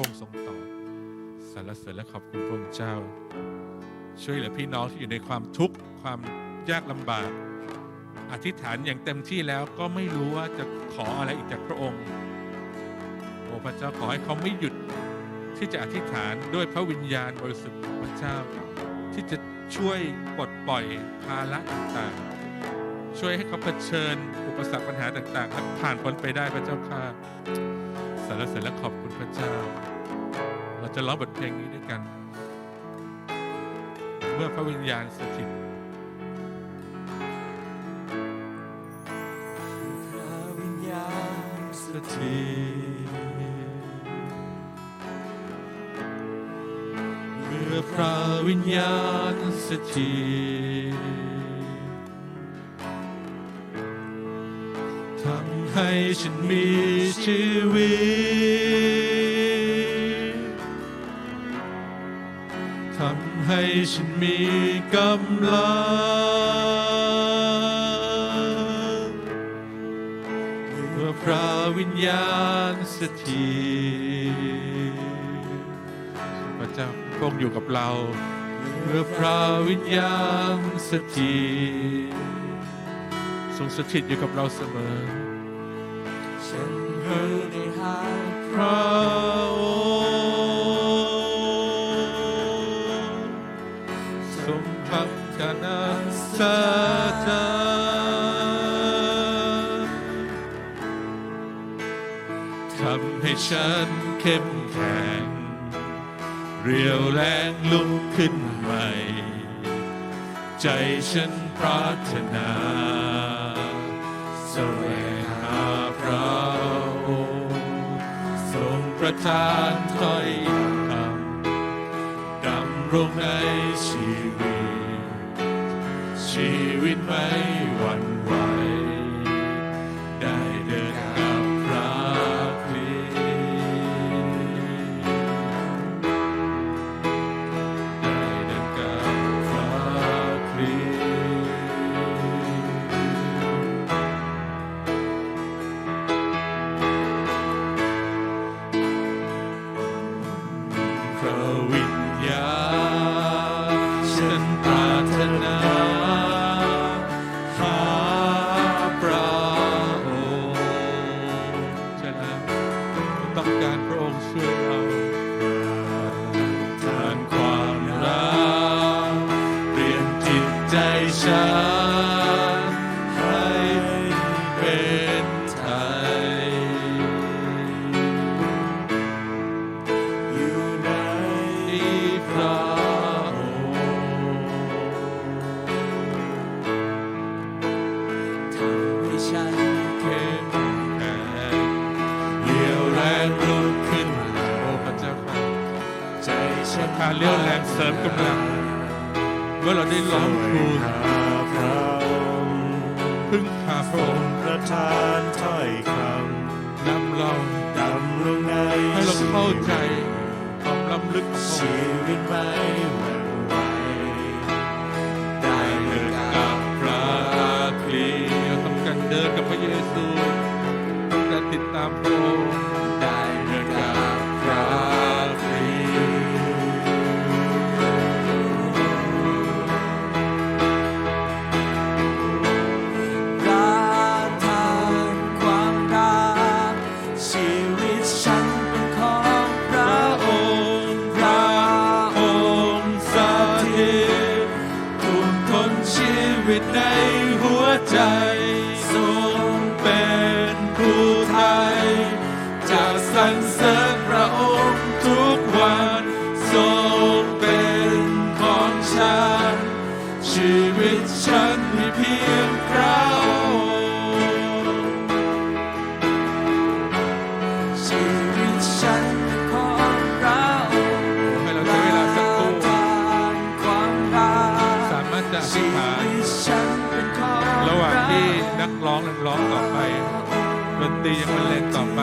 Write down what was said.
ระองค์ทรงตอบสรรเสริญและขอบคุณพระองค์เจ้า ช่วยเหลือพี่น้องที่อยู่ในความทุกข์ความยากลำบาก อธิษฐานอย่างเต็มที่แล้วก็ไม่รู้ว่าจะขออะไรอีกจากพระองค์โอ้พระเจ้าขอให้เขาไม่หยุดที่จะอธิษฐานด้วยพระวิญญาณบริสุทธิ์ของพระเจ้า ที่จะช่วยปลดปล่อยภาระต่างๆ ช่วยให้เขาเผชิญอุปสรรคปัญหาต่างๆและผ่านพ้นไปได้พระเจ้าข้า สรรเสริญและขอบคุณพระเจ้า เราจะร้องบทเพลงนี้ด้วยกัน เมื่อพระวิญญาณสถิตพระวิญญาณสถิตเมื่อพระวิญญาณสถิต ให้ฉันมีชีวิต ทำให้ฉันมีกำลังเมื่อพระวิญญาณสถิตพระเจ้าพงอยู่กับเราเมื่อพระวิญญาณสถิตทรงสถิตอยู่กับเราเสมอ พัฒนาสาจทำให้ฉันเข้มแข็ง เรียวแรงลุกขึ้นใหม่ ใจฉันปรารถนาแสวงหาพระองค์ทรงประทานถ้อยคำดำรงในชีวิต ชีวิตไม่หวั่นไหว ได้เดินกับพระคริสต์ได้เดินกับพระคริสต์พระวิญญาณ ต้องการพระองค์ช่วยเราทานความรักเปลี่ยนจิตใจฉันาเลี้ยวแรงเสริมกำลังเมื่อเราได้ร้องทูลพระองค์พึ่งพาพระองค์ประทานถ้อยคนำเราดำลงในให้เราเข้าใจความล้ำลึกของพระชีวิตไม่หวั่นไหวได้เดินกับพระคริสต์เราต้องการเดินกับพระเยซูต้องการติดตามพระองค์ได้เดินกับ วิตในหัวใจทรงเป็นผู้ไทย จะสรรเสริญพระองค์ทุกวันทรงเป็นของฉัน ชีวิตฉันมีเพียงพระองค์ชีวิตฉันของพระองค์ให้เราใช้เวลาสักครู่ทานความรักสามารถจะ นักร้องนักร้องต่อไป ดนตรียังบรรเลงต่อไป